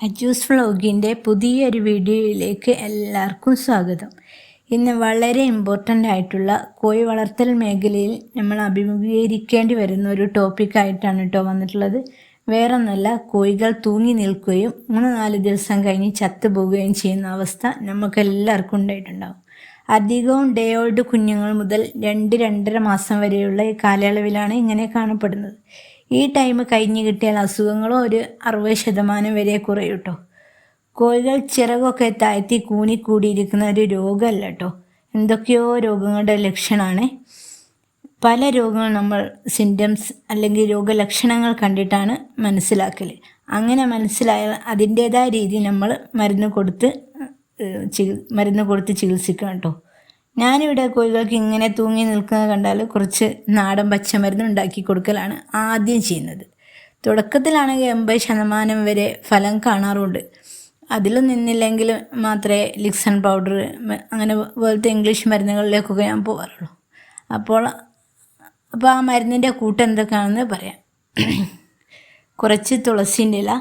അജൂസ് വ്ളോഗിന്റെ പുതിയൊരു വീഡിയോയിലേക്ക് എല്ലാവർക്കും സ്വാഗതം. ഇന്ന് വളരെ ഇമ്പോർട്ടന്റ് ആയിട്ടുള്ള കോഴി വളർത്തൽ മേഖലയിൽ നമ്മൾ അഭിമുഖീകരിക്കേണ്ടി വരുന്ന ഒരു ടോപ്പിക്കായിട്ടാണ് കേട്ടോ വന്നിട്ടുള്ളത്. വേറൊന്നല്ല കോഴികൾ തൂങ്ങി നിൽക്കുകയും മൂന്ന് നാല് ദിവസം കഴിഞ്ഞ് ചത്തുപോവുകയും ചെയ്യുന്ന അവസ്ഥ നമുക്ക് എല്ലാവർക്കും ഉണ്ടായിട്ടുണ്ടാകും അധികവും ഡേ ഓൾഡ് കുഞ്ഞുങ്ങൾ മുതൽ രണ്ട് രണ്ടര മാസം വരെയുള്ള ഈ കാലയളവിലാണ് ഇങ്ങനെ കാണപ്പെടുന്നത്. ഈ ടൈം കഴിഞ്ഞ് കിട്ടിയാൽ അസുഖങ്ങളും ഒരു അറുപത് ശതമാനം വരെ കുറയും കോഴികൾ ചിറകൊക്കെ താഴ്ത്തി കൂനിക്കൂടിയിരിക്കുന്ന ഒരു രോഗമല്ല കേട്ടോ എന്തൊക്കെയോ രോഗങ്ങളുടെ ലക്ഷണമാണ് പല രോഗങ്ങൾ നമ്മൾ സിംറ്റംസ് അല്ലെങ്കിൽ രോഗലക്ഷണങ്ങൾ കണ്ടിട്ടാണ് മനസ്സിലാക്കൽ അങ്ങനെ മനസ്സിലായാൽ അതിന്റേതായ രീതി നമ്മൾ മരുന്ന് കൊടുത്ത് ചികി- മരുന്ന് കൊടുത്ത് ചികിത്സിക്കണം കേട്ടോ ഞാനിവിടെ കോഴികൾക്ക് ഇങ്ങനെ തൂങ്ങി നിൽക്കുന്നത് കണ്ടാൽ കുറച്ച് നാടൻ പച്ചമരുന്ന് ഉണ്ടാക്കി കൊടുക്കലാണ് ആദ്യം ചെയ്യുന്നത്. തുടക്കത്തിലാണെങ്കിൽ എൺപത് ശതമാനം വരെ ഫലം കാണാറുണ്ട്. അതിൽ നിന്നില്ലെങ്കിൽ മാത്രമേ ലിക്സൺ പൗഡർ അങ്ങനെ പോലത്തെ ഇംഗ്ലീഷ് മരുന്നുകളിലേക്കൊക്കെ ഞാൻ പോകാറുള്ളൂ. അപ്പോൾ അപ്പോൾ ആ മരുന്നിന്റെ കൂട്ട് എന്തൊക്കെയാണെന്ന് പറയാം. കുറച്ച് തുളസിന്റെ ഇല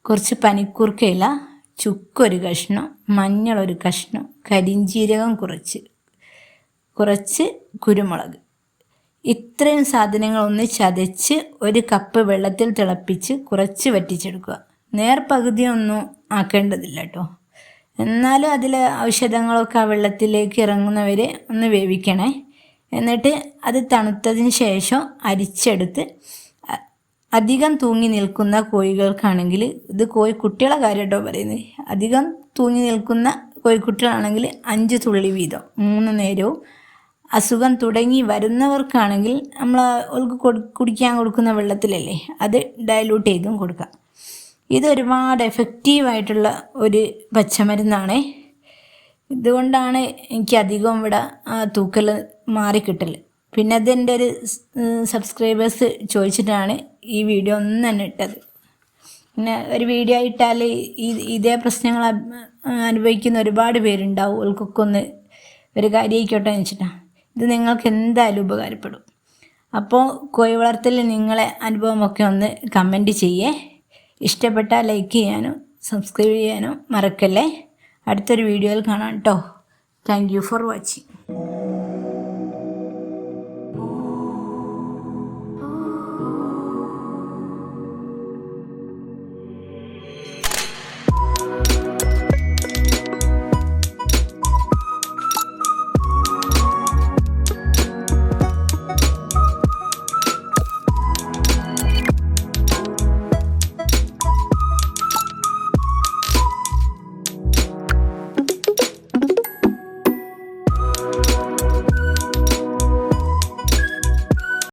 കുറച്ച് പനിക്കൂർക്ക ഇല ചുക്കൊരു കഷ്ണം മഞ്ഞളൊരു കഷ്ണം കരിഞ്ചീരകം കുറച്ച്. കുറച്ച് കുരുമുളക്. ഇത്രയും സാധനങ്ങൾ ഒന്ന് ചതച്ച് ഒരു കപ്പ് വെള്ളത്തിൽ തിളപ്പിച്ച് കുറച്ച് വറ്റിച്ചെടുക്കുക. നേർപകുതിയൊന്നും ആക്കേണ്ടതില്ല കേട്ടോ. എന്നാലും അതിൽ ഔഷധങ്ങളൊക്കെ ആ വെള്ളത്തിലേക്ക് ഇറങ്ങുന്നവരെ ഒന്ന് വേവിക്കണേ. എന്നിട്ട് അത് തണുത്തതിന് ശേഷം അരിച്ചെടുത്ത് അധികം തൂങ്ങി നിൽക്കുന്ന കോഴികൾക്കാണെങ്കിൽ ഇത് കോഴി കുട്ടികളെ കാര്യം കേട്ടോ പറയുന്നത്. അധികം തൂങ്ങി നിൽക്കുന്ന കോഴിക്കുട്ടികളാണെങ്കിൽ അഞ്ച് തുള്ളി വീതം മൂന്ന് നേരവും. അസുഖം തുടങ്ങി വരുന്നവർക്കാണെങ്കിൽ നമ്മൾ അവർക്ക് കൊടു- കുടിക്കാൻ കൊടുക്കുന്ന വെള്ളത്തിലല്ലേ അത് ഡയലൂട്ട് ചെയ്തും കൊടുക്കാം. ഇത് ഒരുപാട് എഫക്റ്റീവായിട്ടുള്ള ഒരു പച്ചമരുന്നാണേ. ഇതുകൊണ്ടാണ് എനിക്ക് അധികം ഇവിടെ തൂക്കൽ മാറിക്കിട്ടൽ പിന്നെ അതെന്റെ ഒരു സബ്സ്ക്രൈബേഴ്സ് ചോദിച്ചിട്ടാണ് ഈ വീഡിയോ ഒന്ന് തന്നെ ഇട്ടത്. പിന്നെ ഒരു വീഡിയോ ഇട്ടാൽ ഇതേ പ്രശ്നങ്ങൾ അനുഭവിക്കുന്ന ഒരുപാട് പേരുണ്ടാവും. അവർക്കൊക്കെ ഒന്ന് ഒരു കാര്യമായിക്കോട്ടെ എന്ന് വെച്ചിട്ടാണ് ഇത് നിങ്ങൾക്ക് എന്തായാലും ഉപകാരപ്പെടും. അപ്പോൾ കോഴി വളർത്തൽ നിങ്ങളെ അനുഭവമൊക്കെ ഒന്ന് കമന്റ് ചെയ്യേ. ഇഷ്ടപ്പെട്ടാൽ ലൈക്ക് ചെയ്യാനും സബ്സ്ക്രൈബ് ചെയ്യാനും മറക്കല്ലേ. അടുത്തൊരു വീഡിയോയിൽ കാണാം കേട്ടോ താങ്ക് യു ഫോർ വാച്ചിങ്